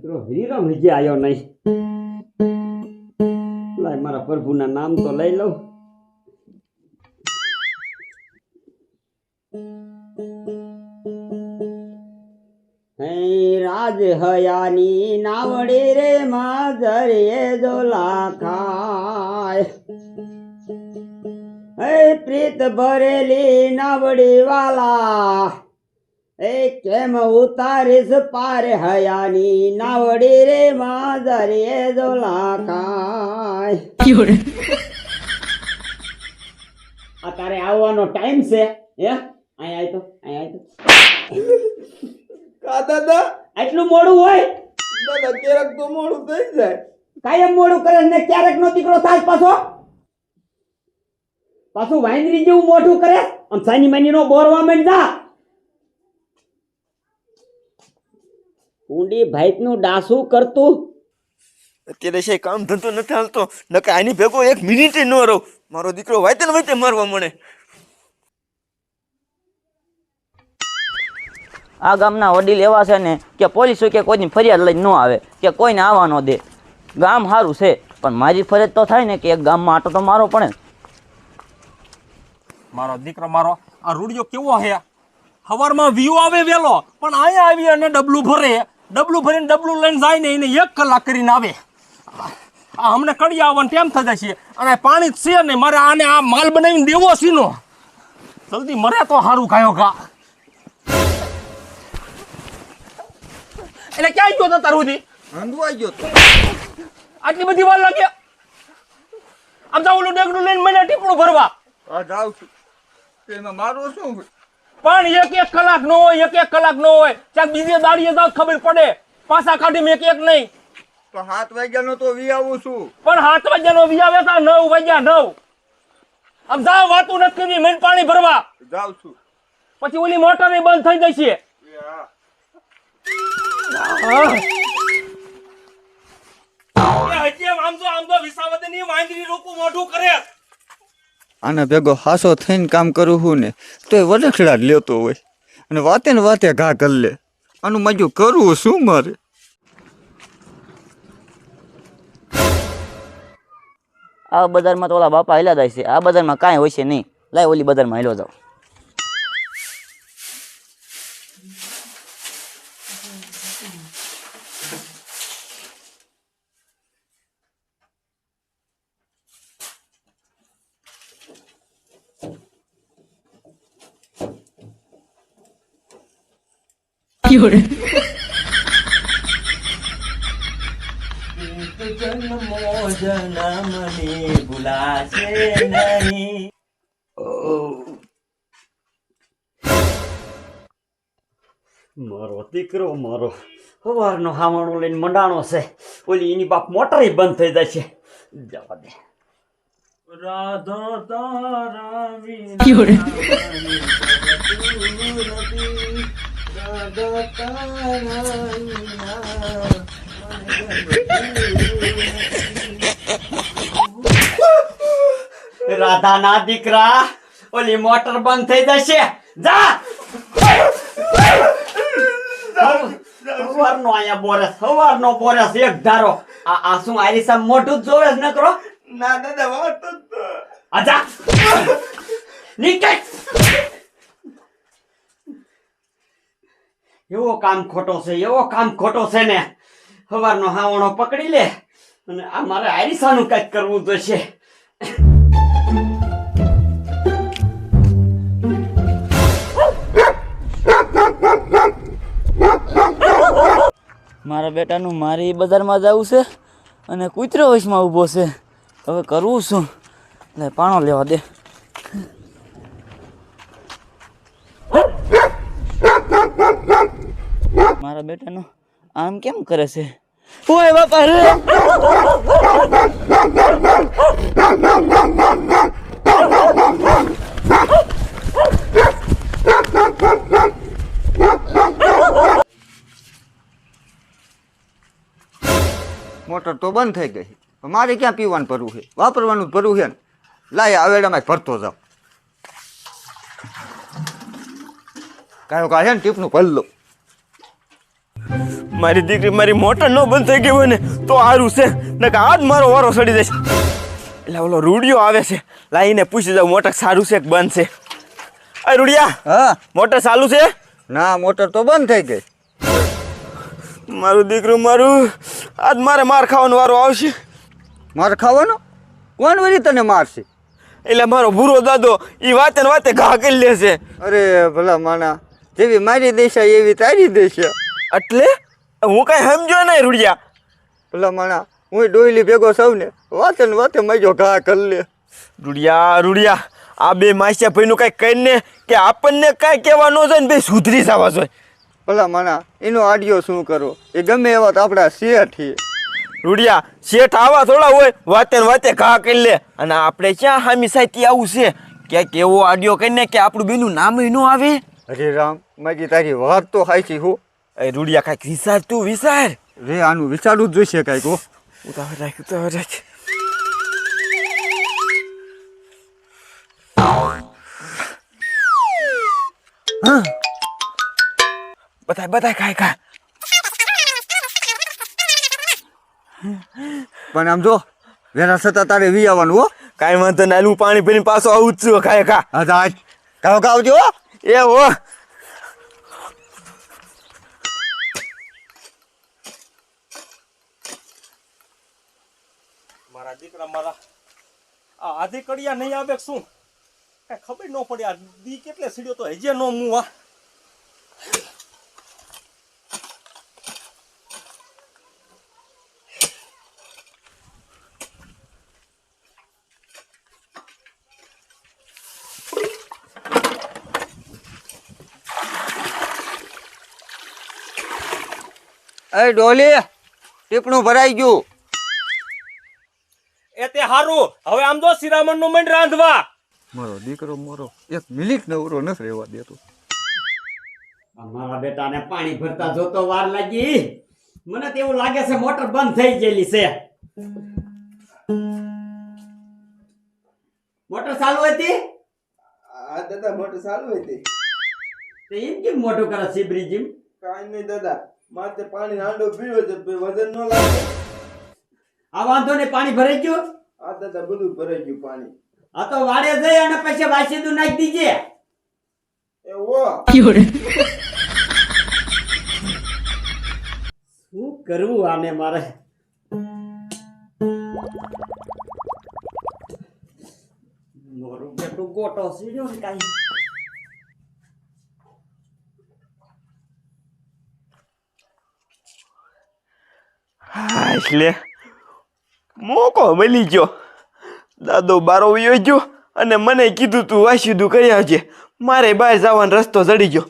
દીકરો હરીરામ હજી આવ્યો નહીં. લાય, મારા પ્રભુના નામ તો લઈ લઉં. રાજ હયાની નાવડી રે માજરીએ દોલા ખાય પ્રીત ભરેલી નાવડી વાલા એ કેમ ઉતારીશ પાર હયાની નાવડી રે માજરીએ દોલા કાય આ તારે આવવાનો ટાઈમ છે હે? અહીંયા આય તો અહીંયા આય તો. કા દાદા? આટલું મોડું હોય? દાદા ક્યારેક તો મોડું થઈ જાય. કાયમ મોડું કરે ને ક્યારેક નો દીકરો થાય પાછો. પાછું વાંદરી જેવું મોઢું કરે આમ સાની માની નો બોરવા માંડ જા. ઊંડી ભાઈતનું ડાસું કરતું? અત્યારે છે કામ ધંધો નથી હાલતો. નકે આની ભેગો એક મિનિટ ન રહો. મારો દીકરો વાતે ને વાતે મારવા મને આ ગામના વડીલ એવા છે ને કે પોલીસ કે કોઈની ફરિયાદ લઈને ન આવે કે કોઈને આવવા ન દે. ગામ સારું છે પણ મારી ફરજ તો થાય ને કે એક ગામમાં આટો તો મારો પડે. મારો દીકરો મારો આ રૂડિયો કેવો હે? સવારમાં વ્યૂ આવે વેલો પણ અહીંયા આવી અને ડબલું ભરે. ડબલું ભરીને ડબલું લઈને જાય ને એને એક કલાક કરીને આવે. આ અમને કડી આવવાનું ટેમ થતા છે. અને પાણી છે ને મારે આને આ માલ બનાવીને દેવો સીનો જલ્દી મરે તો સારું ખાયો ખા એટલે ક્યાં ગયો તાર સુધી? હંધવાઈ ગયો આટલી બધી વાર લાગે. આમ જાવ ઓલું ડેગડું લઈને મને ટીપણું ભરવા. આ જાઉં છું. એમાં મારો શું પણ એક એક કલાક નો હોય એક એક કલાક નો હોય. ક્યાંક બીજે દાડીએ જાવ ખબર પડે. પાછા કાઢી એક એક નહીં. તો સાત વાગ્યાનો તો વી આવું છું. પણ સાત વાગ્યાનો આવે તા નવ વાગ્યા નવ. આમ જાવ વાતું નથી કરવી મેન પાણી ભરવા. જાઉં છું. પછી ઓલી મોટર બંધ થઈ જશે. એ હા. એ હજી આમ તો આમ તો વિસાવદની વાંદરી રોકું મોઢું કરે. આના ભેગો હાસો થઈને કામ કરું હું ને તો એ વરખડા જ લેતો હોય. અને વાતે ને વાતે ઘા કરી લે. આનું મજું કરવું શું મારે? આ બજારમાં તો ઓલા બાપા હેલા જાય છે. આ બજારમાં કાંઈ હોય છે નહીં. લાય ઓલી બજારમાં હેલો જાવ મારો દીકરો મારો. સવારનો હાવણો લઈને મંડાણો છે. ઓલી એની બાપ મોટર બંધ થઈ જાય છે જવા દે. રાધા તારા રાધાના દીકરા ઓલી મોટર બંધ થઈ જશે. જા! સવારનો અહીંયા બોરસ સવારનો બોરસ એક ધારો. આ આ શું આરીસા મોઢું જ જોવે જ ના દાદા વાત જ! નીકળ! એવો કામ ખોટો છે, એવો કામ ખોટો છે ને. સવારનો હાવણો પકડી લે અને આ મારે આરિસાનું કંઈક કરવું જોઈશે મારા બેટાનું મારી બજારમાં જવું છે અને કૂતરો વયસમાં ઊભો છે. હવે કરવું શું એટલે પાણો લેવા દે. મારા બેટાનો આમ કેમ કરે છે? ઓય બાપા રે! મોટર તો બંધ થઈ ગઈ. મારે ક્યાં પીવાનું ભરવું છે? વાપરવાનું ભરવું છે ને. લાય આવેડામાં ભરતો જાવ કાયો કાંઈ છે ને ટીપનું ભરી મારી દીકરી મારી મોટર ન બંધ થઈ ગઈ હોય ને તો સારું છે. ને કે આજ મારો વારો સડી જશે. એટલે ઓલો રૂડિયો આવે છે. લાઈને પૂછી જાવ મોટર સારું છે કે બંધ છે. અરે રૂડિયા હા. મોટર ચાલુ છે? ના મોટર તો બંધ થઈ ગઈ. મારું દીકરું મારું આજ મારે માર ખાવાનો વારો આવશે. માર ખાવાનો? કોણ વળી તને મારશે? એટલે મારો ભૂરો દાદો એ વાતે વાતે ઘા કરી લેશે. અરે ભલા માણા જેવી મારી દેશા એવી તારી દેશા. એટલે હું કઈ સમજો નહીં રૂડિયા. પેલા માણા હું ડોયલી ભેગો સૌ ને વાતે ને વાતે મજો ઘા કરી લે. રૂડિયા રૂડિયા આ બે માસ્યા ભાઈનું કાંઈ કહીને કે આપણને કાંઈ કહેવા ન જાય ને ભાઈ સુધરી જવા જોઈએ ભલા માણા એનો આડિયો શું કરો? એ ગમે એવા તો આપણા શેઠ રૂડિયા શેઠ આવા થોડા હોય વાતે વાતે ઘા કરી લે. અને આપણે ક્યાં હામી સાહિત્ય આવું છે? ક્યાંક એવો આડિયો કરીને કે આપણું બેનું નામ ન આવે? અરે રામ મારી તારી વાત તો હાચી હો. એ રૂડિયા કાંઈક વિચાર તું વિચાર. રે આનું વિચારવું જ જોઈશે કાંઈક હો. ઉતાવળ રાખ ઉતાવળ રાખ. બધાય બતાય બતાય કાંઈ કા પણ આમ જો વેરા છતાં તારે વી આવવાનું હો. કાંઈ વાંધો હું પાણી ભરીને પાછો આવું જ છું કાંઈ કા હા કાવ કાવજો હો. એ હો. દીકરા મારા. આ આધી કડિયા નહીં આવે શું? કઈ ખબર ન પડે આ દી કેટલે સીડ્યો તો હજે નો મું આ એ ડોલી, ટીપણું ભરાઈ ગયું. હારું. હવે આમ જો શિરામણનું મંડ રાંધવા. મારો દીકરો મારો એક મિનિટ નવરો નથી રહેવા દેતો. અમારા બેટાને પાણી ભરતા જોતો વાર લાગી. મને તો એવું લાગે છે મોટર બંધ થઈ ગયેલી છે. મોટર ચાલુ હતી? હા દાદા મોટર ચાલુ હતી. તે એમ કેમ મોટું કરે સિબરીજીમ કાંઈ નહીં દાદા. માથે પાણી હાંડો પીવો છે વજન ન લાગે. આ વાંધો ને પાણી ભરાઈ ગયું? આ દાદા બધું ભરાઈ ગયું પાણી. આ તો વાડે જઈ અને પછી વાસીદું નાખી દીજે. એ શું કરવું આને મારે? મારું બેટું ગોટો સીડ્યો ને કાંઈ. હા એટલે મોકો મળી ગયો. દાદો બારો વયો ગયો અને મને કીધું તું વાસીદું કરી આવજે. મારે બહાર જવાનો રસ્તો ચડી ગયો.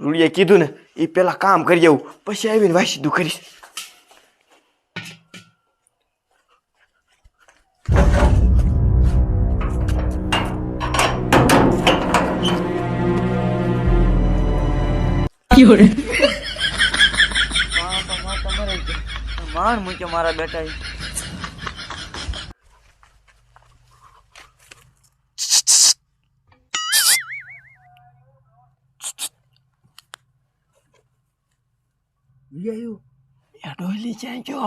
રૂડિયા કીધું ને એ પેલા કામ કરી આવું. પછી આવીને વાસીદું કરીશ. માર મૂક્યો મારા બેટા એ ડોલી ચાંચો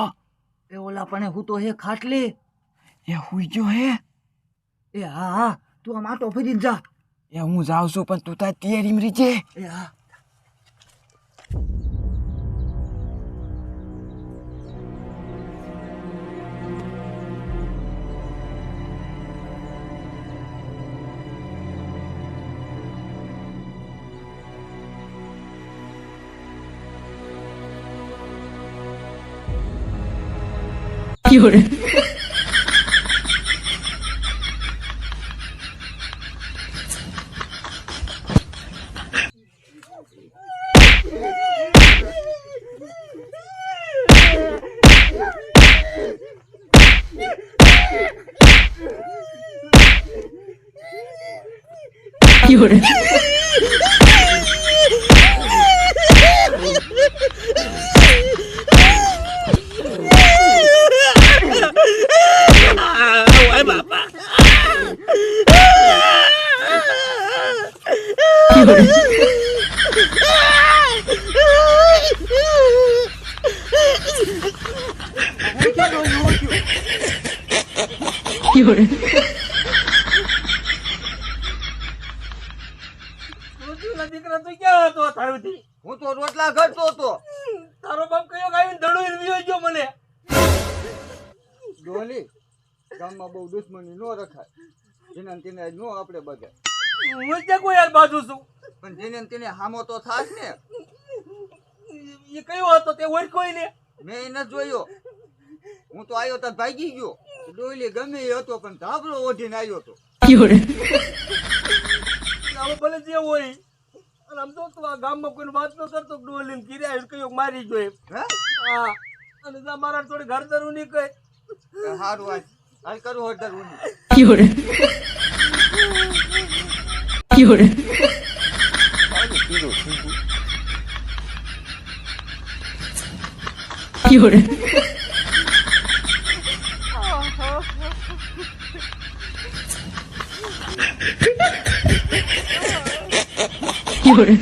એ ઓલા પણ હું તો હે ખાટલી. એ હુઈ જો હે? એ હા હા તું આમ આટો ફરીને જા. એ હું જાઉં છું પણ તું તાર તૈયારી મરી જે એ હા. 有人有人 દીકરા ક્યાં હતો તારુંથી હું તો રોટલા ઘડતો હતો. તારો બાપ કયો દડોઈ રહ્યો ગયો મને. ડોલી ગામમાં બહુ દુશ્મની ન રખાય. જેને તેને નો આપણે બધા હું ક્યાં કોઈ યાર બાજુ છું? પણ જેને તેને હામો તો થાશ ને. એ કયો હતો તે ઓળખોય ને મેં એ નથી જોયો. હું તો આવ્યો તો ભાગી ગયો. ડોલી ગમે એ હતો પણ ધાબળો ઓઢીને આવ્યો હતો. આવો ભલે જે હોય અને આમ તો તું આ ગામમાં કોઈ વાત ન કરતો ડોલીને કિર્યા કયો મારી જોઈએ એમ. હે? અને જા મારા થોડી ઘર ધરું નહીં કઈ. સારું આજ. હાલ કરું હળદર 有人